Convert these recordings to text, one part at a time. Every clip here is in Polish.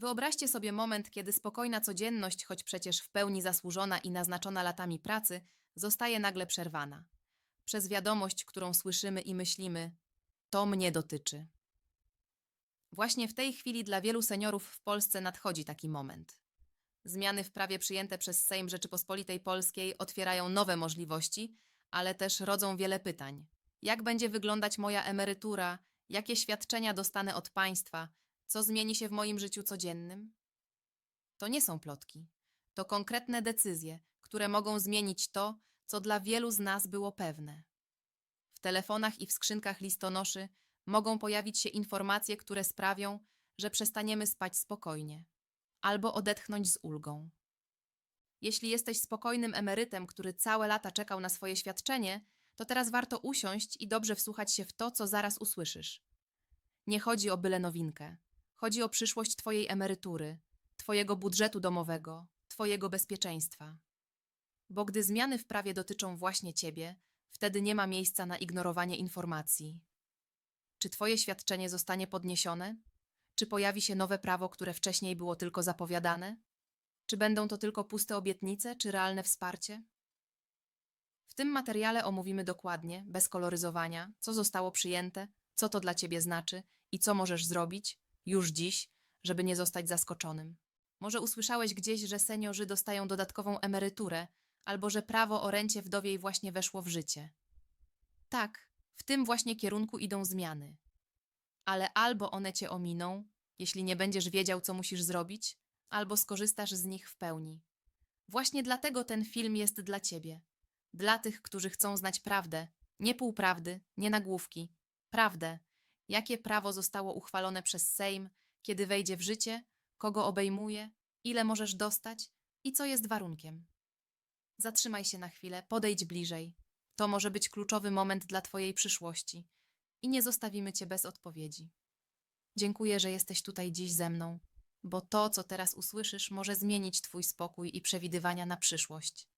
Wyobraźcie sobie moment, kiedy spokojna codzienność, choć przecież w pełni zasłużona i naznaczona latami pracy, zostaje nagle przerwana. Przez wiadomość, którą słyszymy i myślimy, to mnie dotyczy. Właśnie w tej chwili dla wielu seniorów w Polsce nadchodzi taki moment. Zmiany w prawie przyjęte przez Sejm Rzeczypospolitej Polskiej otwierają nowe możliwości, ale też rodzą wiele pytań. Jak będzie wyglądać moja emerytura? Jakie świadczenia dostanę od państwa? Co zmieni się w moim życiu codziennym? To nie są plotki. To konkretne decyzje, które mogą zmienić to, co dla wielu z nas było pewne. W telefonach i w skrzynkach listonoszy mogą pojawić się informacje, które sprawią, że przestaniemy spać spokojnie albo odetchnąć z ulgą. Jeśli jesteś spokojnym emerytem, który całe lata czekał na swoje świadczenie, to teraz warto usiąść i dobrze wsłuchać się w to, co zaraz usłyszysz. Nie chodzi o byle nowinkę. Chodzi o przyszłość Twojej emerytury, Twojego budżetu domowego, Twojego bezpieczeństwa. Bo gdy zmiany w prawie dotyczą właśnie Ciebie, wtedy nie ma miejsca na ignorowanie informacji. Czy Twoje świadczenie zostanie podniesione? Czy pojawi się nowe prawo, które wcześniej było tylko zapowiadane? Czy będą to tylko puste obietnice, czy realne wsparcie? W tym materiale omówimy dokładnie, bez koloryzowania, co zostało przyjęte, co to dla Ciebie znaczy i co możesz zrobić już dziś, żeby nie zostać zaskoczonym. Może usłyszałeś gdzieś, że seniorzy dostają dodatkową emeryturę, albo że prawo o rencie wdowiej właśnie weszło w życie. Tak, w tym właśnie kierunku idą zmiany. Ale albo one cię ominą, jeśli nie będziesz wiedział, co musisz zrobić, albo skorzystasz z nich w pełni. Właśnie dlatego ten film jest dla ciebie. Dla tych, którzy chcą znać prawdę, nie półprawdy, nie nagłówki. Prawdę, jakie prawo zostało uchwalone przez Sejm, kiedy wejdzie w życie, kogo obejmuje, ile możesz dostać i co jest warunkiem. Zatrzymaj się na chwilę, podejdź bliżej. To może być kluczowy moment dla Twojej przyszłości i nie zostawimy Cię bez odpowiedzi. Dziękuję, że jesteś tutaj dziś ze mną, bo to, co teraz usłyszysz, może zmienić Twój spokój i przewidywania na przyszłość.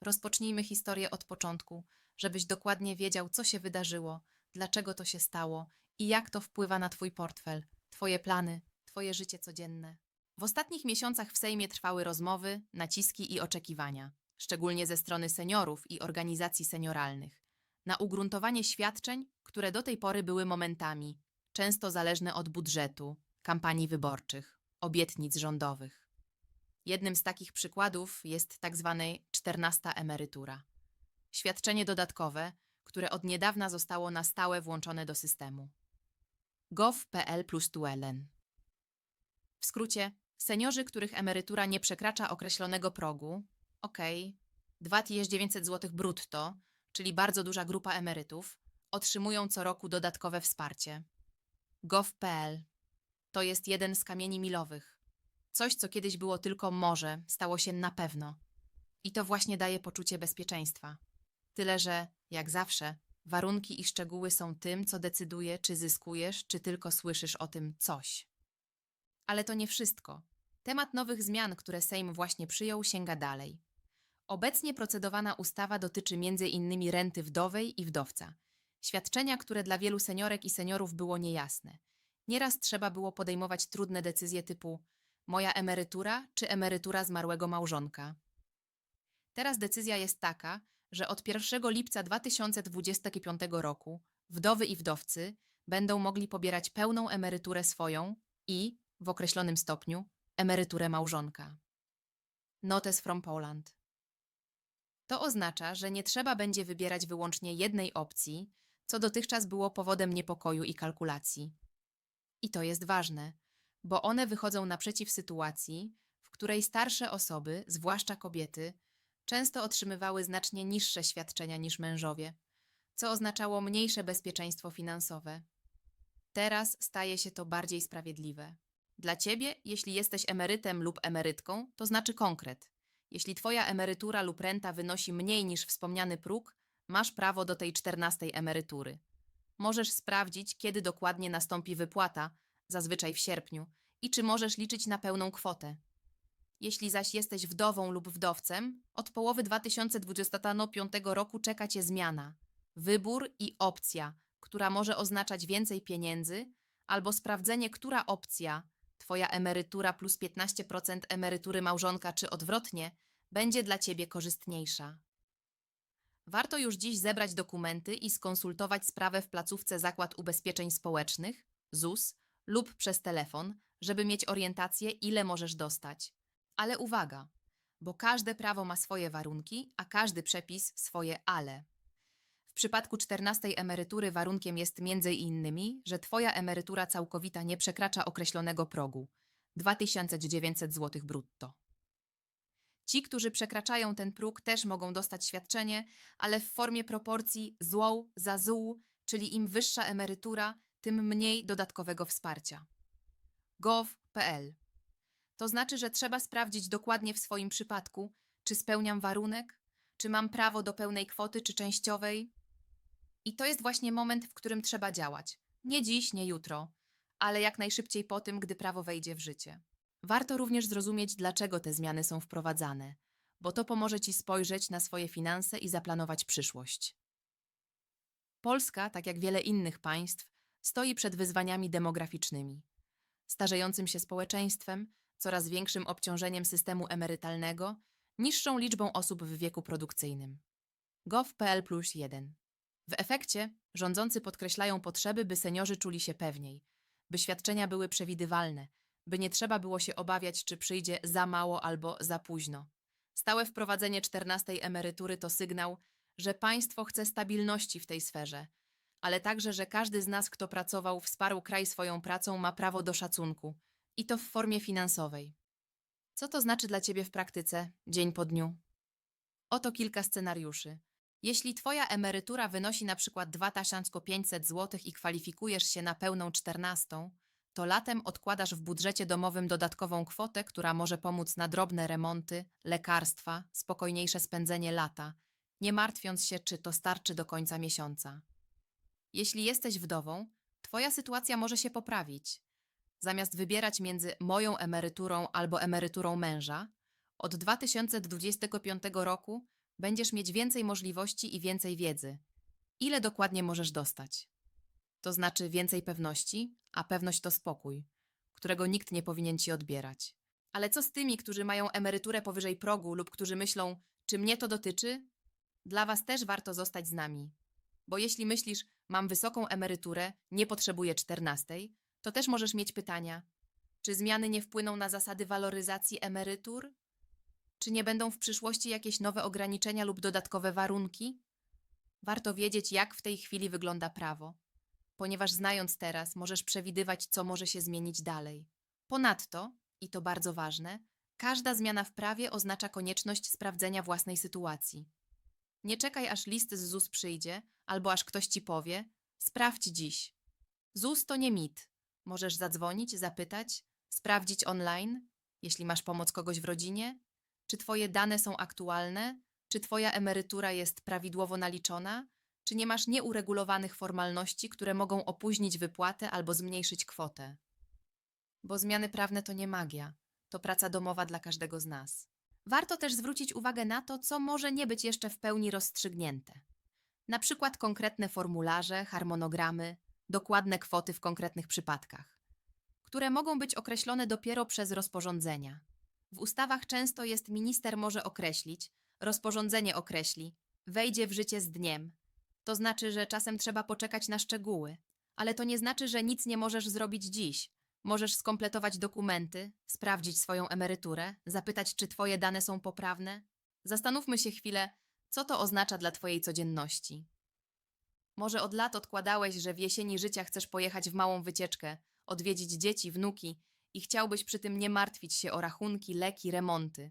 Rozpocznijmy historię od początku, żebyś dokładnie wiedział, co się wydarzyło, dlaczego to się stało i jak to wpływa na Twój portfel, Twoje plany, Twoje życie codzienne. W ostatnich miesiącach w Sejmie trwały rozmowy, naciski i oczekiwania, szczególnie ze strony seniorów i organizacji senioralnych, na ugruntowanie świadczeń, które do tej pory były momentami, często zależne od budżetu, kampanii wyborczych, obietnic rządowych. Jednym z takich przykładów jest tak zwanej 14 emerytura. Świadczenie dodatkowe, które od niedawna zostało na stałe włączone do systemu. gov.pl plus duelen. W skrócie, seniorzy, których emerytura nie przekracza określonego progu, ok, 2900 zł brutto, czyli bardzo duża grupa emerytów, otrzymują co roku dodatkowe wsparcie. gov.pl to jest jeden z kamieni milowych. Coś, co kiedyś było tylko może, stało się na pewno. I to właśnie daje poczucie bezpieczeństwa. Tyle, że, jak zawsze, warunki i szczegóły są tym, co decyduje, czy zyskujesz, czy tylko słyszysz o tym coś. Ale to nie wszystko. Temat nowych zmian, które Sejm właśnie przyjął, sięga dalej. Obecnie procedowana ustawa dotyczy m.in. renty wdowej i wdowca. Świadczenia, które dla wielu seniorek i seniorów było niejasne. Nieraz trzeba było podejmować trudne decyzje typu moja emerytura czy emerytura zmarłego małżonka. Teraz decyzja jest taka, że od 1 lipca 2025 roku wdowy i wdowcy będą mogli pobierać pełną emeryturę swoją i, w określonym stopniu, emeryturę małżonka. Notes from Poland. To oznacza, że nie trzeba będzie wybierać wyłącznie jednej opcji, co dotychczas było powodem niepokoju i kalkulacji. I to jest ważne, bo one wychodzą naprzeciw sytuacji, w której starsze osoby, zwłaszcza kobiety, często otrzymywały znacznie niższe świadczenia niż mężowie, co oznaczało mniejsze bezpieczeństwo finansowe. Teraz staje się to bardziej sprawiedliwe. Dla ciebie, jeśli jesteś emerytem lub emerytką, to znaczy konkret. Jeśli twoja emerytura lub renta wynosi mniej niż wspomniany próg, masz prawo do tej czternastej emerytury. Możesz sprawdzić, kiedy dokładnie nastąpi wypłata, zazwyczaj w sierpniu, i czy możesz liczyć na pełną kwotę. Jeśli zaś jesteś wdową lub wdowcem, od połowy 2025 roku czeka Cię zmiana, wybór i opcja, która może oznaczać więcej pieniędzy, albo sprawdzenie, która opcja, Twoja emerytura plus 15% emerytury małżonka, czy odwrotnie, będzie dla Ciebie korzystniejsza. Warto już dziś zebrać dokumenty i skonsultować sprawę w placówce Zakład Ubezpieczeń Społecznych, ZUS, lub przez telefon, żeby mieć orientację, ile możesz dostać. Ale uwaga, bo każde prawo ma swoje warunki, a każdy przepis swoje ale. W przypadku 14 emerytury warunkiem jest innymi, że Twoja emerytura całkowita nie przekracza określonego progu 2900 zł brutto. Ci, którzy przekraczają ten próg, też mogą dostać świadczenie, ale w formie proporcji złą za zół, czyli im wyższa emerytura, tym mniej dodatkowego wsparcia. gov.pl To znaczy, że trzeba sprawdzić dokładnie w swoim przypadku, czy spełniam warunek, czy mam prawo do pełnej kwoty, czy częściowej. I to jest właśnie moment, w którym trzeba działać. Nie dziś, nie jutro, ale jak najszybciej po tym, gdy prawo wejdzie w życie. Warto również zrozumieć, dlaczego te zmiany są wprowadzane, bo to pomoże Ci spojrzeć na swoje finanse i zaplanować przyszłość. Polska, tak jak wiele innych państw, stoi przed wyzwaniami demograficznymi. Starzejącym się społeczeństwem, coraz większym obciążeniem systemu emerytalnego, niższą liczbą osób w wieku produkcyjnym. gov.pl plus 1. W efekcie rządzący podkreślają potrzeby, by seniorzy czuli się pewniej, by świadczenia były przewidywalne, by nie trzeba było się obawiać, czy przyjdzie za mało albo za późno. Stałe wprowadzenie 14 emerytury to sygnał, że państwo chce stabilności w tej sferze, ale także, że każdy z nas, kto pracował, wsparł kraj swoją pracą, ma prawo do szacunku i to w formie finansowej. Co to znaczy dla ciebie w praktyce, dzień po dniu? Oto kilka scenariuszy. Jeśli twoja emerytura wynosi na przykład 2500 zł i kwalifikujesz się na pełną 14, to latem odkładasz w budżecie domowym dodatkową kwotę, która może pomóc na drobne remonty, lekarstwa, spokojniejsze spędzenie lata, nie martwiąc się, czy to starczy do końca miesiąca. Jeśli jesteś wdową, twoja sytuacja może się poprawić. Zamiast wybierać między moją emeryturą albo emeryturą męża, od 2025 roku będziesz mieć więcej możliwości i więcej wiedzy. Ile dokładnie możesz dostać? To znaczy więcej pewności, a pewność to spokój, którego nikt nie powinien ci odbierać. Ale co z tymi, którzy mają emeryturę powyżej progu lub którzy myślą, czy mnie to dotyczy? Dla was też warto zostać z nami. Bo jeśli myślisz, mam wysoką emeryturę, nie potrzebuję czternastej, to też możesz mieć pytania. Czy zmiany nie wpłyną na zasady waloryzacji emerytur? Czy nie będą w przyszłości jakieś nowe ograniczenia lub dodatkowe warunki? Warto wiedzieć, jak w tej chwili wygląda prawo, ponieważ znając teraz, możesz przewidywać, co może się zmienić dalej. Ponadto, i to bardzo ważne, każda zmiana w prawie oznacza konieczność sprawdzenia własnej sytuacji. Nie czekaj, aż list z ZUS przyjdzie, albo aż ktoś ci powie: sprawdź dziś. ZUS to nie mit. Możesz zadzwonić, zapytać, sprawdzić online, jeśli masz pomoc kogoś w rodzinie, czy twoje dane są aktualne, czy twoja emerytura jest prawidłowo naliczona, czy nie masz nieuregulowanych formalności, które mogą opóźnić wypłatę albo zmniejszyć kwotę. Bo zmiany prawne to nie magia, to praca domowa dla każdego z nas. Warto też zwrócić uwagę na to, co może nie być jeszcze w pełni rozstrzygnięte. Na przykład konkretne formularze, harmonogramy, dokładne kwoty w konkretnych przypadkach, które mogą być określone dopiero przez rozporządzenia. W ustawach często jest minister może określić, rozporządzenie określi, wejdzie w życie z dniem. To znaczy, że czasem trzeba poczekać na szczegóły, ale to nie znaczy, że nic nie możesz zrobić dziś. Możesz skompletować dokumenty, sprawdzić swoją emeryturę, zapytać, czy Twoje dane są poprawne. Zastanówmy się chwilę, co to oznacza dla Twojej codzienności. Może od lat odkładałeś, że w jesieni życia chcesz pojechać w małą wycieczkę, odwiedzić dzieci, wnuki i chciałbyś przy tym nie martwić się o rachunki, leki, remonty.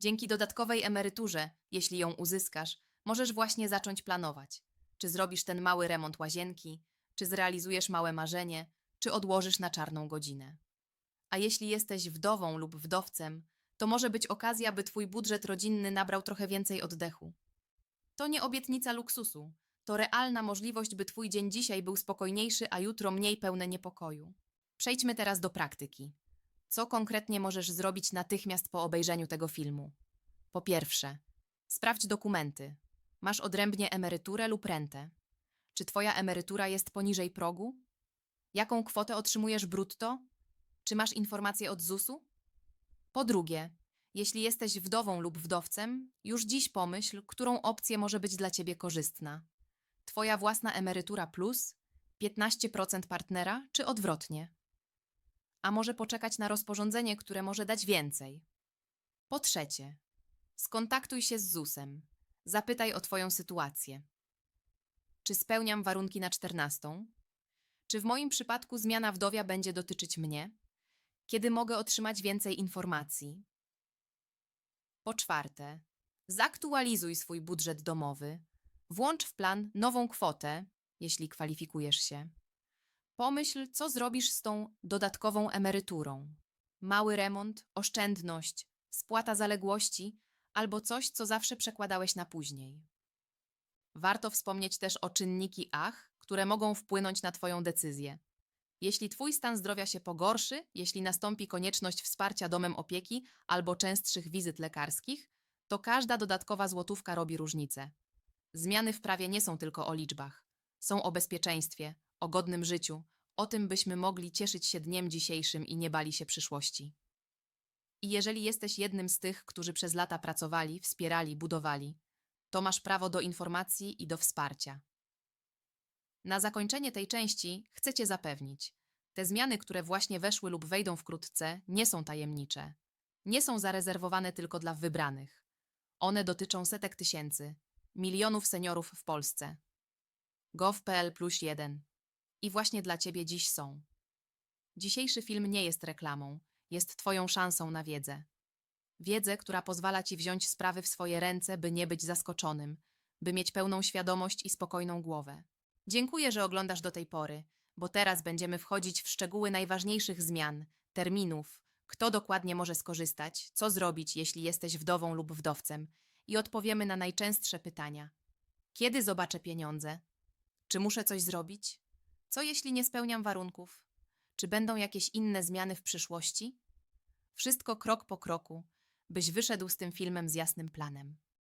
Dzięki dodatkowej emeryturze, jeśli ją uzyskasz, możesz właśnie zacząć planować. Czy zrobisz ten mały remont łazienki, czy zrealizujesz małe marzenie, czy odłożysz na czarną godzinę. A jeśli jesteś wdową lub wdowcem, to może być okazja, by twój budżet rodzinny nabrał trochę więcej oddechu. To nie obietnica luksusu, to realna możliwość, by twój dzień dzisiaj był spokojniejszy, a jutro mniej pełne niepokoju. Przejdźmy teraz do praktyki. Co konkretnie możesz zrobić natychmiast po obejrzeniu tego filmu? Po pierwsze, sprawdź dokumenty. Masz odrębnie emeryturę lub rentę. Czy twoja emerytura jest poniżej progu? Jaką kwotę otrzymujesz brutto? Czy masz informacje od ZUS-u? Po drugie, jeśli jesteś wdową lub wdowcem, już dziś pomyśl, którą opcję może być dla ciebie korzystna. Twoja własna emerytura plus, 15% partnera, czy odwrotnie? A może poczekać na rozporządzenie, które może dać więcej? Po trzecie, skontaktuj się z ZUS-em. Zapytaj o Twoją sytuację. Czy spełniam warunki na 14? Czy w moim przypadku zmiana wdowia będzie dotyczyć mnie? Kiedy mogę otrzymać więcej informacji? Po czwarte, zaktualizuj swój budżet domowy. Włącz w plan nową kwotę, jeśli kwalifikujesz się. Pomyśl, co zrobisz z tą dodatkową emeryturą. Mały remont, oszczędność, spłata zaległości albo coś, co zawsze przekładałeś na później. Warto wspomnieć też o czynniki ach, które mogą wpłynąć na Twoją decyzję. Jeśli Twój stan zdrowia się pogorszy, jeśli nastąpi konieczność wsparcia domem opieki albo częstszych wizyt lekarskich, to każda dodatkowa złotówka robi różnicę. Zmiany w prawie nie są tylko o liczbach. Są o bezpieczeństwie, o godnym życiu, o tym, byśmy mogli cieszyć się dniem dzisiejszym i nie bali się przyszłości. I jeżeli jesteś jednym z tych, którzy przez lata pracowali, wspierali, budowali, to masz prawo do informacji i do wsparcia. Na zakończenie tej części chcę Cię zapewnić. Te zmiany, które właśnie weszły lub wejdą wkrótce, nie są tajemnicze. Nie są zarezerwowane tylko dla wybranych. One dotyczą setek tysięcy, milionów seniorów w Polsce. gov.pl plus 1. I właśnie dla Ciebie dziś są. Dzisiejszy film nie jest reklamą, jest Twoją szansą na wiedzę. Wiedzę, która pozwala Ci wziąć sprawy w swoje ręce, by nie być zaskoczonym, by mieć pełną świadomość i spokojną głowę. Dziękuję, że oglądasz do tej pory, bo teraz będziemy wchodzić w szczegóły najważniejszych zmian, terminów, kto dokładnie może skorzystać, co zrobić, jeśli jesteś wdową lub wdowcem i odpowiemy na najczęstsze pytania. Kiedy zobaczę pieniądze? Czy muszę coś zrobić? Co jeśli nie spełniam warunków? Czy będą jakieś inne zmiany w przyszłości? Wszystko krok po kroku, byś wyszedł z tym filmem z jasnym planem.